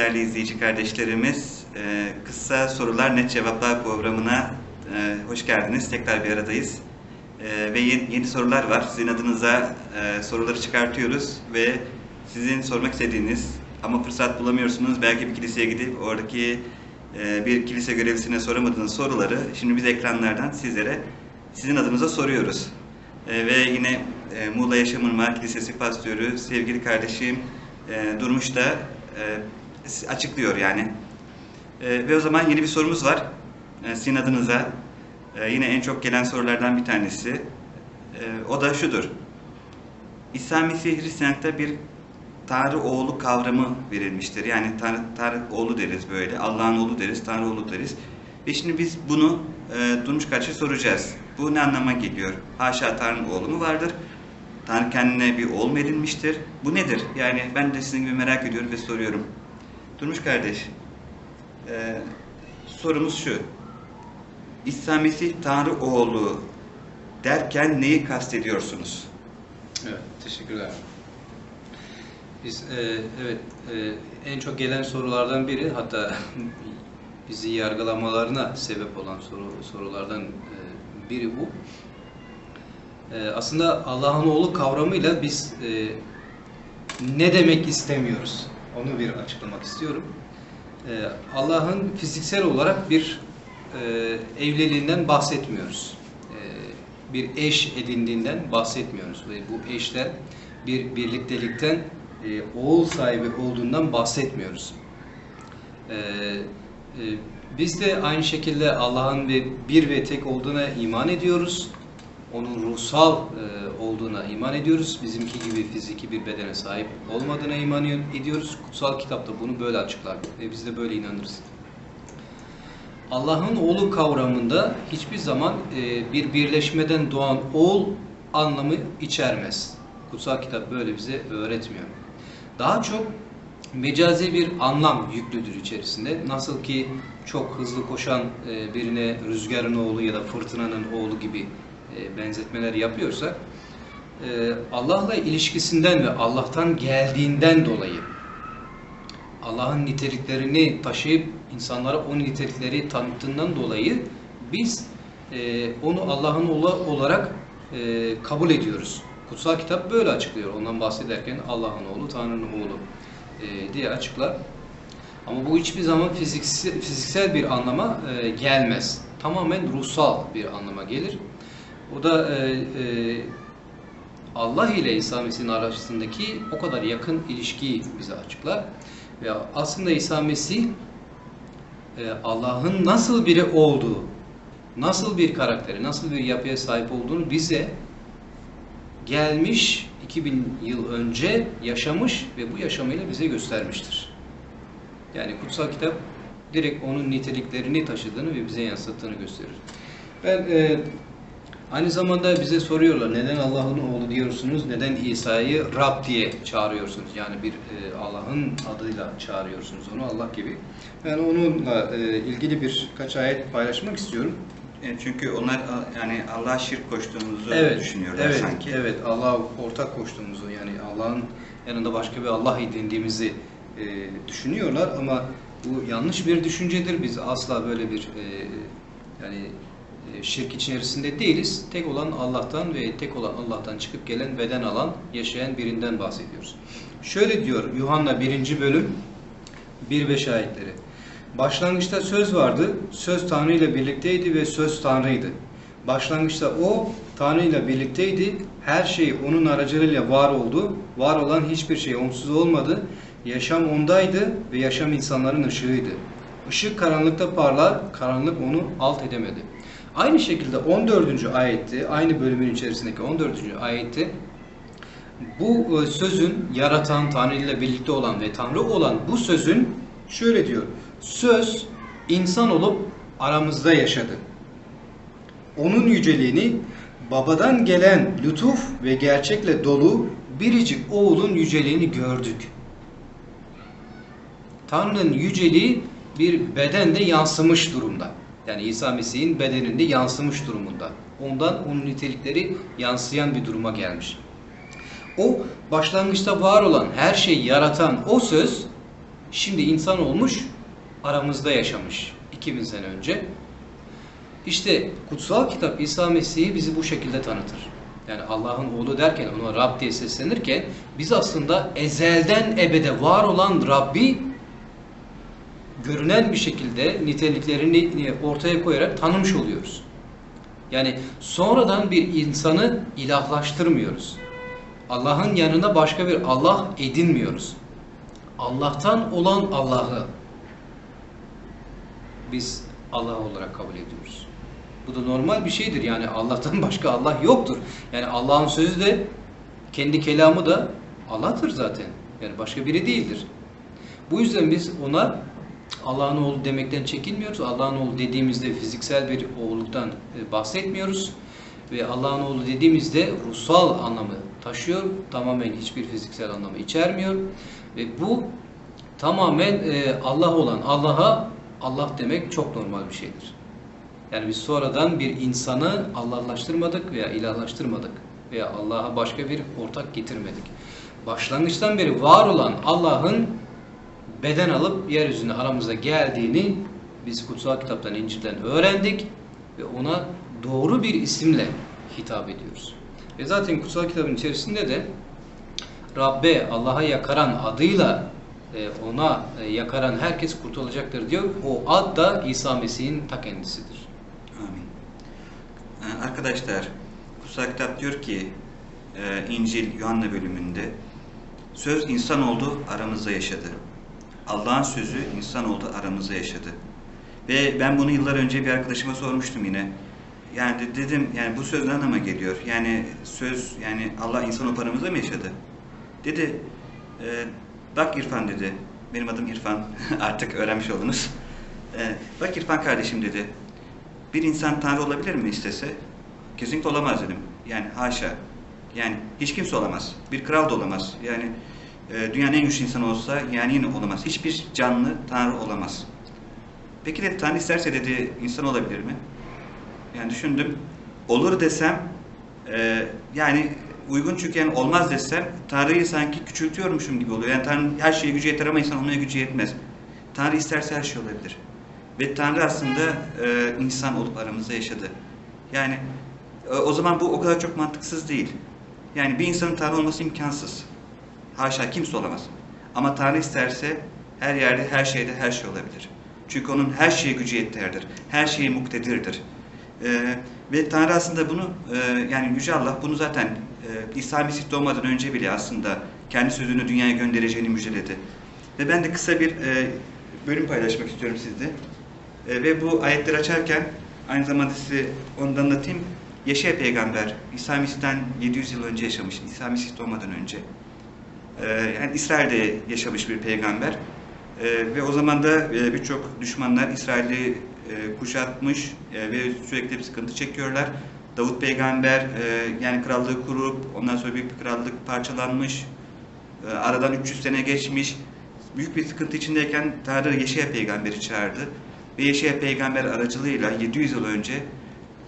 değerli izleyici kardeşlerimiz. Ee, Kısa Sorular Net Cevaplar programına e, hoş geldiniz. Tekrar bir aradayız. Ee, Ve yeni, sorular var. Sizin adınıza e, soruları çıkartıyoruz ve sizin sormak istediğiniz ama fırsat bulamıyorsunuz. Belki bir kiliseye gidip oradaki e, bir kilise görevlisine soramadığınız soruları şimdi biz ekranlardan sizlere sizin adınıza soruyoruz. E, Ve yine e, Muğla Yaşam Irmağı Kilisesi pastörü sevgili kardeşim e, Durmuş da e, açıklıyor yani. E, ve o zaman yeni bir sorumuz var. E, sizin adınıza. E, yine en çok gelen sorulardan bir tanesi. E, o da şudur. İsa Mesih Hristiyanlıkta bir Tanrı oğlu kavramı verilmiştir. Yani Tanrı, Tanrı oğlu deriz böyle. Allah'ın oğlu deriz, Tanrı oğlu deriz. Ve şimdi biz bunu e, Durmuş karşı soracağız. Bu ne anlama geliyor? Haşa Tanrı'nın oğlu mu vardır? Tanrı kendine bir oğul mu edinmiştir? Bu nedir? Yani ben de sizin gibi merak ediyorum ve soruyorum. Durmuş kardeş, e, sorumuz şu. İsa Mesih Tanrı oğlu derken neyi kastediyorsunuz? Evet, teşekkürler. Biz e, evet e, en çok gelen sorulardan biri hatta bizi yargılamalarına sebep olan soru sorulardan e, biri bu. E, aslında Allah'ın oğlu kavramıyla biz e, ne demek istemiyoruz? Onu bir açıklamak istiyorum. E, Allah'ın fiziksel olarak bir e, evliliğinden bahsetmiyoruz. E, bir eş edindiğinden bahsetmiyoruz ve bu eşler bir birliktelikten e, oğul sahibi olduğundan bahsetmiyoruz. E, e, biz de aynı şekilde Allah'ın ve bir ve tek olduğuna iman ediyoruz. Onun ruhsal e, olduğuna iman ediyoruz. Bizimki gibi fiziki bir bedene sahip olmadığına iman ediyoruz. Kutsal kitapta bunu böyle açıklar ve biz de böyle inanırız. Allah'ın oğlu kavramında hiçbir zaman e, bir birleşmeden doğan oğul anlamı içermez. Kutsal kitap böyle bize öğretmiyor. Daha çok mecazi bir anlam yüklüdür içerisinde. Nasıl ki çok hızlı koşan e, birine rüzgarın oğlu ya da fırtınanın oğlu gibi benzetmeler yapıyorsak e, Allah'la ilişkisinden ve Allah'tan geldiğinden dolayı Allah'ın niteliklerini taşıyıp insanlara o nitelikleri tanıttığından dolayı biz e, onu Allah'ın olarak e, kabul ediyoruz. Kutsal kitap böyle açıklıyor. Ondan bahsederken Allah'ın oğlu, Tanrı'nın oğlu e, diye açıklar. Ama bu hiçbir zaman fiziksel, bir anlama e, gelmez. Tamamen ruhsal bir anlama gelir. O da e, e, Allah ile İsa Mesih'in arasındaki o kadar yakın ilişkiyi bize açıklar. Ve aslında İsa Mesih e, Allah'ın nasıl biri olduğu, nasıl bir karakteri, nasıl bir yapıya sahip olduğunu bize gelmiş 2000 yıl önce yaşamış ve bu yaşamıyla bize göstermiştir. Yani kutsal kitap direkt onun niteliklerini taşıdığını ve bize yansıttığını gösterir. Ben e, aynı zamanda bize soruyorlar neden Allah'ın oğlu diyorsunuz, neden İsa'yı Rab diye çağırıyorsunuz? Yani bir e, Allah'ın adıyla çağırıyorsunuz onu Allah gibi. Ben onunla e, ilgili birkaç ayet paylaşmak istiyorum. E, Çünkü onlar yani Allah'a şirk koştuğumuzu Evet, düşünüyorlar evet, sanki. Evet, Allah'a ortak koştuğumuzu yani Allah'ın yanında başka bir Allah edindiğimizi e, düşünüyorlar ama bu yanlış bir düşüncedir. Biz asla böyle bir e, yani şirk içerisinde değiliz. Tek olan Allah'tan ve tek olan Allah'tan çıkıp gelen beden alan, yaşayan birinden bahsediyoruz. Şöyle diyor Yuhanna 1. bölüm 1-5 ayetleri. Başlangıçta söz vardı, söz Tanrı ile birlikteydi ve söz Tanrı'ydı. Başlangıçta o Tanrı ile birlikteydi, her şey onun aracılığıyla var oldu, var olan hiçbir şey onsuz olmadı. Yaşam ondaydı ve yaşam insanların ışığıydı. Işık karanlıkta parlar, karanlık onu alt edemedi. Aynı şekilde 14. ayette, aynı bölümün içerisindeki 14. ayette bu e, sözün yaratan, Tanrı ile birlikte olan ve Tanrı olan bu sözün şöyle diyor. Söz insan olup aramızda yaşadı. Onun yüceliğini babadan gelen lütuf ve gerçekle dolu biricik oğulun yüceliğini gördük. Tanrı'nın yüceliği bir bedende yansımış durumda. Yani İsa Mesih'in bedeninde yansımış durumunda. Ondan onun nitelikleri yansıyan bir duruma gelmiş. O başlangıçta var olan her şeyi yaratan o söz Şimdi insan olmuş, aramızda yaşamış 2000 sene önce. İşte kutsal kitap İsa Mesih'i bizi bu şekilde tanıtır. Yani Allah'ın oğlu derken ona Rab diye seslenirken biz aslında ezelden ebede var olan Rabbi görünen bir şekilde niteliklerini ortaya koyarak tanımış oluyoruz. Yani sonradan bir insanı ilahlaştırmıyoruz. Allah'ın yanına başka bir Allah edinmiyoruz. Allah'tan olan Allah'ı biz Allah olarak kabul ediyoruz. Bu da normal bir şeydir. Yani Allah'tan başka Allah yoktur. Yani Allah'ın sözü de kendi kelamı da Allah'tır zaten. Yani başka biri değildir. Bu yüzden biz ona Allah'ın oğlu demekten çekinmiyoruz. Allah'ın oğlu dediğimizde fiziksel bir oğulluktan e, bahsetmiyoruz. Ve Allah'ın oğlu dediğimizde ruhsal anlamı taşıyor. Tamamen hiçbir fiziksel anlamı içermiyor. Ve bu tamamen e, Allah olan Allah'a Allah demek çok normal bir şeydir. Yani biz sonradan bir insanı Allahlaştırmadık veya ilahlaştırmadık veya Allah'a başka bir ortak getirmedik. Başlangıçtan beri var olan Allah'ın beden alıp yeryüzüne aramıza geldiğini biz kutsal kitaptan, İncil'den öğrendik ve ona doğru bir isimle hitap ediyoruz. Ve zaten kutsal kitabın içerisinde de Rabbe, Allah'a yakaran adıyla e, ona e, yakaran herkes kurtulacaktır diyor. O ad da İsa Mesih'in ta kendisidir. Amin. Ee, Arkadaşlar, Kutsal Kitap diyor ki e, İncil Yuhanna bölümünde söz insan oldu aramızda yaşadı. Allah'ın sözü insan oldu aramızda yaşadı. Ve ben bunu yıllar önce bir arkadaşıma sormuştum yine. Yani de- dedim yani bu söz ne anlama geliyor? Yani söz yani Allah insan olup aramızda mı yaşadı? Dedi e, bak İrfan dedi. Benim adım İrfan. Artık öğrenmiş oldunuz. E, bak İrfan kardeşim dedi. Bir insan Tanrı olabilir mi istese? Kesinlikle olamaz dedim. Yani haşa. Yani hiç kimse olamaz. Bir kral da olamaz. Yani e, dünyanın en güçlü insanı olsa yani yine olamaz. Hiçbir canlı Tanrı olamaz. Peki dedi Tanrı isterse dedi insan olabilir mi? Yani düşündüm. Olur desem e, yani uygun çünkü yani olmaz desem Tanrı'yı sanki küçültüyormuşum gibi oluyor. Yani Tanrı her şeye gücü yeter ama insan ona gücü yetmez. Tanrı isterse her şey olabilir. Ve Tanrı aslında e, insan olup aramızda yaşadı. Yani e, o zaman bu o kadar çok mantıksız değil. Yani bir insanın Tanrı olması imkansız. Haşa kimse olamaz. Ama Tanrı isterse her yerde, her şeyde her şey olabilir. Çünkü onun her şeye gücü yeterdir. Her şeye muktedirdir. Ee, ve Tanrı aslında bunu, e, yani Yüce Allah bunu zaten e, İsa Mesih doğmadan önce bile aslında kendi sözünü dünyaya göndereceğini müjdeledi. Ve ben de kısa bir e, bölüm paylaşmak istiyorum sizle. E, ve bu ayetleri açarken aynı zamanda size onu da anlatayım. Yeşaya peygamber İsa Mesih'ten 700 yıl önce yaşamış. İsa Mesih doğmadan önce. E, yani İsrail'de yaşamış bir peygamber. E, ve o zaman da e, birçok düşmanlar İsrail'i e, kuşatmış e, ve sürekli bir sıkıntı çekiyorlar. Davut peygamber yani krallığı kurup ondan sonra büyük bir krallık parçalanmış. Aradan 300 sene geçmiş. Büyük bir sıkıntı içindeyken Tanrı Yeşaya peygamberi çağırdı. Ve Yeşaya peygamber aracılığıyla 700 yıl önce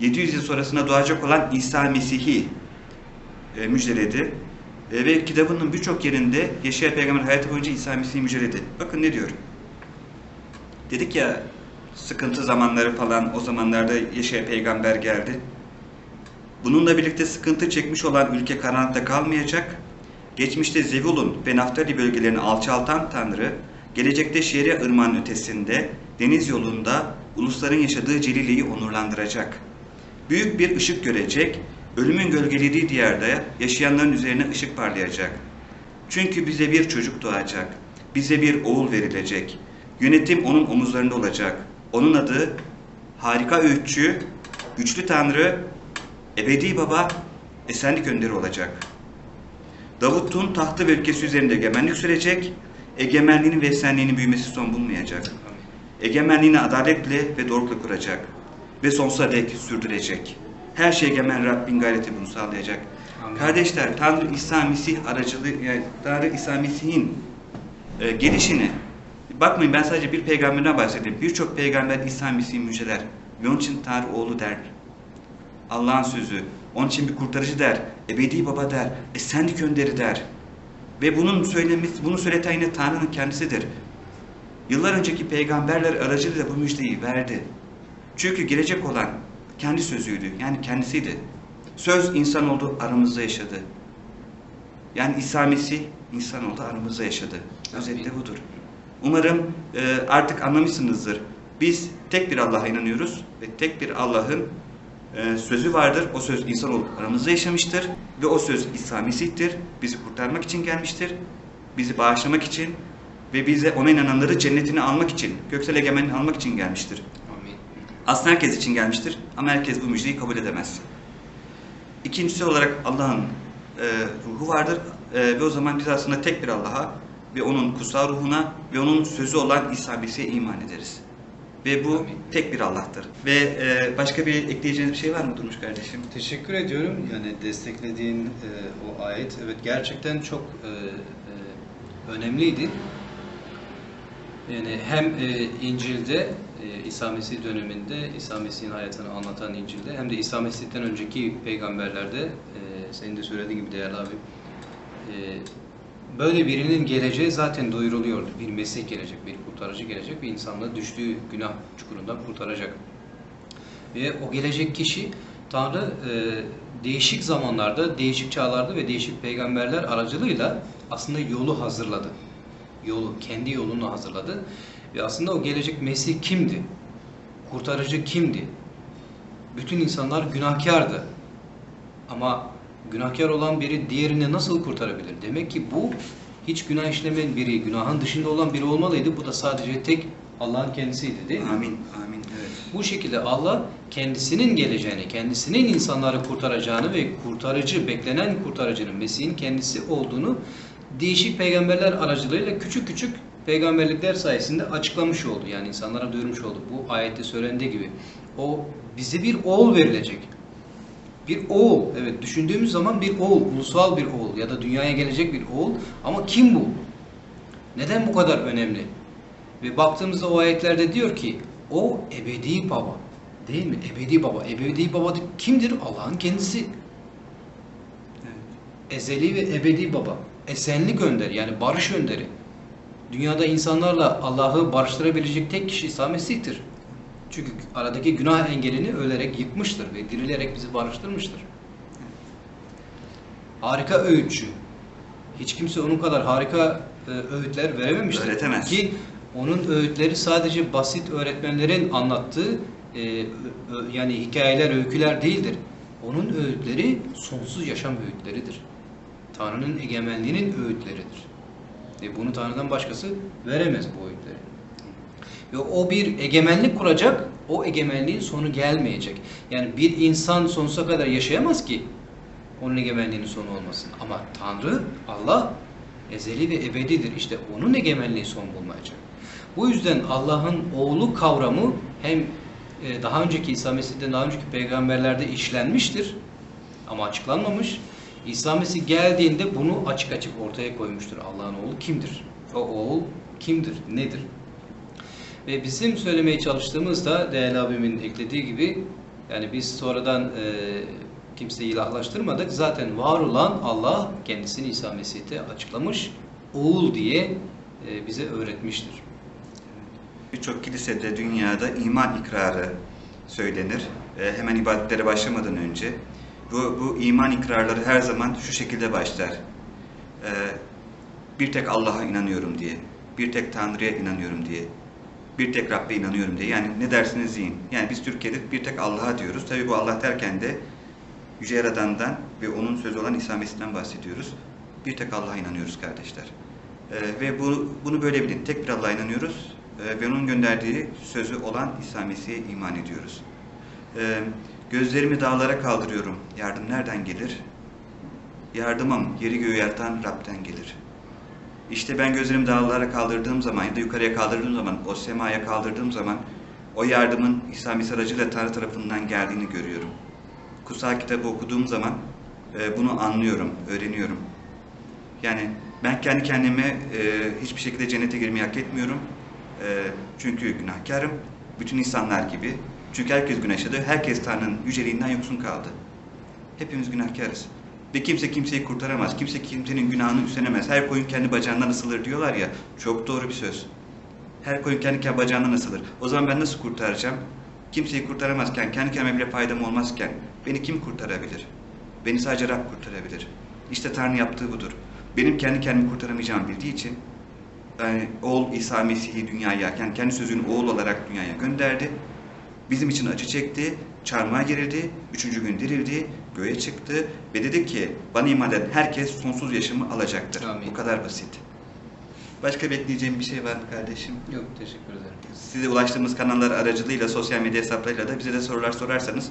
700 yıl sonrasında doğacak olan İsa Mesih'i müjdeledi. E, ve kitabının birçok yerinde Yeşaya peygamber hayatı boyunca İsa Mesih'i müjdeledi. Bakın ne diyor. Dedik ya sıkıntı zamanları falan o zamanlarda Yeşaya peygamber geldi. Bununla birlikte sıkıntı çekmiş olan ülke karanlıkta kalmayacak. Geçmişte Zevulun ve Naftali bölgelerini alçaltan Tanrı, gelecekte Şeria ırmağının ötesinde, deniz yolunda ulusların yaşadığı Celile'yi onurlandıracak. Büyük bir ışık görecek, ölümün gölgelediği diyarda yaşayanların üzerine ışık parlayacak. Çünkü bize bir çocuk doğacak, bize bir oğul verilecek. Yönetim onun omuzlarında olacak. Onun adı harika öğütçü, güçlü Tanrı, ebedi baba, esenlik önderi olacak. Davut'un tahtı ve ülkesi üzerinde egemenlik sürecek, egemenliğinin ve esenliğinin büyümesi son bulmayacak. Egemenliğini adaletle ve doğrulukla kuracak ve sonsuza dek sürdürecek. Her şey egemen Rabbin gayreti bunu sağlayacak. Amin. Kardeşler, Tanrı İsa Mesih aracılığı, yani Tanrı İsa Mesih'in e, gelişini, bakmayın ben sadece bir peygamberden bahsedeyim. Birçok peygamber İsa Mesih'i müjdeler. Ve onun için Tanrı oğlu der. Allah'ın sözü. Onun için bir kurtarıcı der. Ebedi baba der. Esenlik önderi der. Ve bunun söylemesi, bunu söyleten yine Tanrı'nın kendisidir. Yıllar önceki peygamberler aracılığıyla bu müjdeyi verdi. Çünkü gelecek olan kendi sözüydü. Yani kendisiydi. Söz insan oldu, aramızda yaşadı. Yani İsa Mesih insan oldu, aramızda yaşadı. Özetle budur. Umarım e, artık anlamışsınızdır. Biz tek bir Allah'a inanıyoruz ve tek bir Allah'ın e, sözü vardır. O söz insan olup aramızda yaşamıştır ve o söz İsa Mesih'tir. Bizi kurtarmak için gelmiştir. Bizi bağışlamak için ve bize ona inananları cennetine almak için, göksel egemenliğini almak için gelmiştir. Aslında herkes için gelmiştir ama herkes bu müjdeyi kabul edemez. İkincisi olarak Allah'ın e, ruhu vardır E, ve o zaman biz aslında tek bir Allah'a ve onun kutsal ruhuna ve onun sözü olan İsa Mesih'e iman ederiz. Ve bu Amin. tek bir Allah'tır. Ve e, başka bir ekleyeceğiniz bir şey var mı Durmuş kardeşim? Teşekkür ediyorum. Yani desteklediğin e, o ayet evet gerçekten çok e, e, önemliydi. Yani hem e, İncil'de e, İsa Mesih döneminde İsa Mesih'in hayatını anlatan İncil'de hem de İsa Mesih'ten önceki peygamberlerde e, senin de söylediğin gibi değerli abi e, böyle birinin geleceği zaten duyuruluyordu. Bir Mesih gelecek, bir kurtarıcı gelecek ve insanlığı düştüğü günah çukurundan kurtaracak. Ve o gelecek kişi Tanrı e, değişik zamanlarda, değişik çağlarda ve değişik peygamberler aracılığıyla aslında yolu hazırladı. Yolu, kendi yolunu hazırladı. Ve aslında o gelecek Mesih kimdi? Kurtarıcı kimdi? Bütün insanlar günahkardı. Ama günahkar olan biri diğerini nasıl kurtarabilir? Demek ki bu hiç günah işlemeyen biri, günahın dışında olan biri olmalıydı. Bu da sadece tek Allah'ın kendisiydi değil mi? Amin. Amin. Evet. Bu şekilde Allah kendisinin geleceğini, kendisinin insanları kurtaracağını ve kurtarıcı, beklenen kurtarıcının Mesih'in kendisi olduğunu değişik peygamberler aracılığıyla küçük küçük peygamberlikler sayesinde açıklamış oldu. Yani insanlara duyurmuş oldu. Bu ayette söylendiği gibi. O bize bir oğul verilecek. Bir oğul. Evet düşündüğümüz zaman bir oğul. Ulusal bir oğul ya da dünyaya gelecek bir oğul. Ama kim bu? Neden bu kadar önemli? Ve baktığımızda o ayetlerde diyor ki o ebedi baba. Değil mi? Ebedi baba. Ebedi baba kimdir? Allah'ın kendisi. evet. Ezeli ve ebedi baba. Esenlik önderi yani barış önderi. Dünyada insanlarla Allah'ı barıştırabilecek tek kişi İsa Mesih'tir. Çünkü aradaki günah engelini ölerek yıkmıştır ve dirilerek bizi barıştırmıştır. Harika öğütçü. Hiç kimse onun kadar harika e, öğütler verememiştir. Öğretemez. Ki onun öğütleri sadece basit öğretmenlerin anlattığı e, yani hikayeler, öyküler değildir. Onun öğütleri sonsuz yaşam öğütleridir. Tanrı'nın egemenliğinin öğütleridir. Ve bunu Tanrı'dan başkası veremez bu öğütleri. Ve o bir egemenlik kuracak, o egemenliğin sonu gelmeyecek. Yani bir insan sonsuza kadar yaşayamaz ki onun egemenliğinin sonu olmasın. Ama Tanrı, Allah ezeli ve ebedidir. İşte onun egemenliği son bulmayacak. Bu yüzden Allah'ın oğlu kavramı hem e, daha önceki İsa Mesih'ten daha önceki peygamberlerde işlenmiştir ama açıklanmamış. İsa Mesih geldiğinde bunu açık açık ortaya koymuştur. Allah'ın oğlu kimdir? O oğul kimdir? Nedir? Ve bizim söylemeye çalıştığımızda değerli abimin eklediği gibi yani biz sonradan e, kimseyi ilahlaştırmadık. Zaten var olan Allah kendisini İsa Mesih'te açıklamış. Oğul diye e, bize öğretmiştir. Birçok kilisede dünyada iman ikrarı söylenir. E, hemen ibadetlere başlamadan önce. Bu, bu iman ikrarları her zaman şu şekilde başlar. E, bir tek Allah'a inanıyorum diye. Bir tek Tanrı'ya inanıyorum diye. Bir tek Rabbe inanıyorum diye. Yani ne dersiniz deyin. Yani biz Türkiye'de bir tek Allah'a diyoruz. Tabii bu Allah derken de Yüce Yaradan'dan ve onun sözü olan İsa Mesih'ten bahsediyoruz. Bir tek Allah'a inanıyoruz kardeşler. Ee, ve bu, bunu böyle bilin. Tek bir Allah'a inanıyoruz ee, ve onun gönderdiği sözü olan İsa Mesih'e iman ediyoruz. Ee, gözlerimi dağlara kaldırıyorum. Yardım nereden gelir? Yardımım yeri göğü yaratan Rab'den gelir. İşte ben gözlerimi dağlara kaldırdığım zaman ya da yukarıya kaldırdığım zaman, o semaya kaldırdığım zaman o yardımın İsa Mesih aracılığıyla Tanrı tarafından geldiğini görüyorum. Kutsal kitabı okuduğum zaman e, bunu anlıyorum, öğreniyorum. Yani ben kendi kendime e, hiçbir şekilde cennete girmeyi hak etmiyorum. E, çünkü günahkarım. Bütün insanlar gibi. Çünkü herkes günah işledi. Herkes Tanrı'nın yüceliğinden yoksun kaldı. Hepimiz günahkarız. Ve kimse kimseyi kurtaramaz. Kimse kimsenin günahını üstlenemez. Her koyun kendi bacağından ısılır diyorlar ya. Çok doğru bir söz. Her koyun kendi kendi bacağından asılır. O zaman ben nasıl kurtaracağım? Kimseyi kurtaramazken, kendi kendime bile faydam olmazken beni kim kurtarabilir? Beni sadece Rab kurtarabilir. İşte Tanrı yaptığı budur. Benim kendi kendimi kurtaramayacağımı bildiği için yani oğul İsa Mesih'i dünyaya, yani kendi sözünü oğul olarak dünyaya gönderdi. Bizim için acı çekti, çarmıha gerildi, üçüncü gün dirildi, göğe çıktı ve dedi ki bana iman eden herkes sonsuz yaşamı alacaktır. Amin. Bu kadar basit. Başka bekleyeceğim bir şey var mı kardeşim? Yok teşekkür ederim. Size ulaştığımız kanallar aracılığıyla, sosyal medya hesaplarıyla da bize de sorular sorarsanız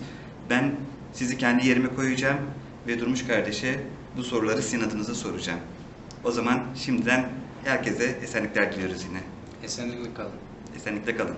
ben sizi kendi yerime koyacağım ve Durmuş kardeşe bu soruları sizin adınıza soracağım. O zaman şimdiden herkese esenlikler diliyoruz yine. Esenlikle kalın. Esenlikle kalın.